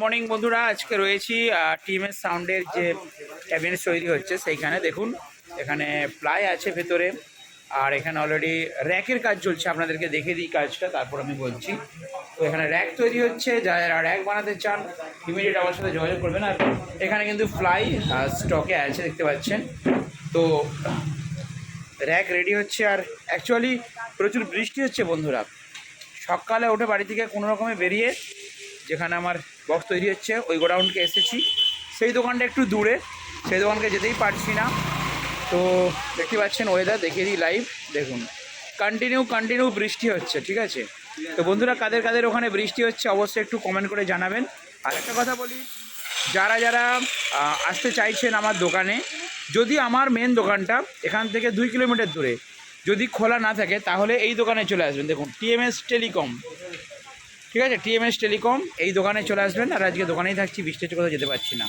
Morning বন্ধুরা, আজকে রয়েছি টিএমএস সাউন্ডের যে ক্যাবিনেট তৈরি হচ্ছে, সেইখানে দেখুন, এখানে প্লাই আছে ভেতরে, আর এখানে অলরেডি র্যাকের কাজ চলছে, আপনাদেরকে দেখে দিই কাজটা, তারপর আমি বলছি। তো এখানে র্যাক তৈরি হচ্ছে, যারা র্যাক বানাতে চান ইমিডিয়েট আমার সাথে যোগাযোগ করবেন, আর এখানে কিন্তু ফ্লাই স্টকে আছে, দেখতে পাচ্ছেন। তো র্যাক রেডি হচ্ছে, আর অ্যাকচুয়ালি প্রচুর বৃষ্টি হচ্ছে বন্ধুরা। সকালে উঠে বাড়ি থেকে কোনো রকমে বেরিয়ে, যেখানে আমার বক্স তৈরি হচ্ছে, ওই গোডাউনকে এসেছি। সেই দোকানটা একটু দূরে, সেই দোকানকে যেতেই পারছি না। তো দেখতে পাচ্ছেন ওয়েদার দেখিয়ে দিই লাইভ দেখুন। কন্টিনিউ কন্টিনিউ বৃষ্টি হচ্ছে, ঠিক আছে? তো বন্ধুরা, কাদের কাদের ওখানে বৃষ্টি হচ্ছে অবশ্যই একটু কমেন্ট করে জানাবেন। আর একটা কথা বলি, যারা যারা আসতে চাইছেন আমার দোকানে, যদি আমার মেন দোকানটা এখান থেকে দুই কিলোমিটার দূরে, যদি খোলা না থাকে, তাহলে এই দোকানে চলে আসবেন। দেখুন টিএমএস টেলিকম ঠিক আছে টিএমএস টেলিকম এই দোকানে চলে আসবেন, আর আজকে দোকানেই থাকছি বৃষ্টি কোথাও যেতে পারছি না।